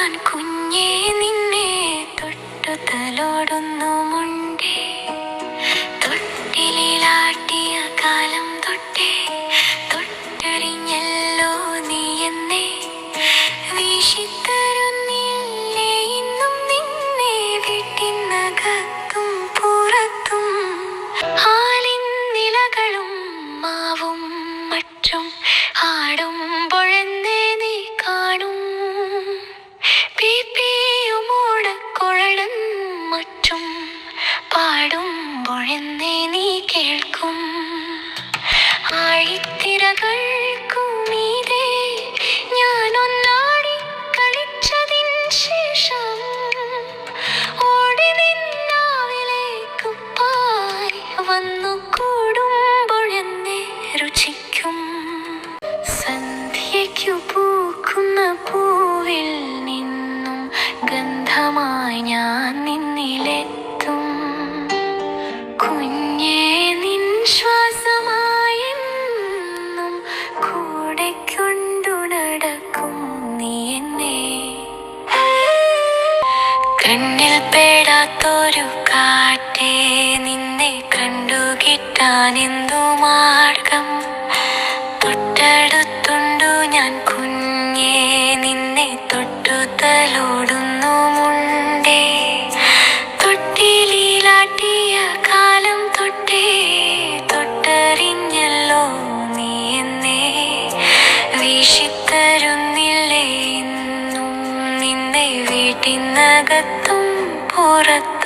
ഞാൻ കുഞ്ഞേ നിന്നെ തൊട്ടു തലോടുന്നുമുണ്ടേ തൊട്ടിലാട്ടിയ പാടുമ്പോഴെന്നേ നീ കേൾക്കും. ആഴിത്തിരകൾക്കുമീതെ കളിച്ചതിൻ ഓടി വന്നു പൂവിൽ നിന്നും ഗന്ധമായി ഞാൻ നിന്നിലെത്തും കണ്ണിൽ പേടാത്തൊരു കാറ്റേ നിന്നെ കണ്ടു കിട്ടാൻ എന്തു മാർഗം? തൊട്ടടുത്തുണ്ടു ഞാൻ കുഞ്ഞേ നിന്നെ തൊട്ടു തലോടുന്നുമുണ്ടേ വീട്ടിനകത്തും പുറത്തും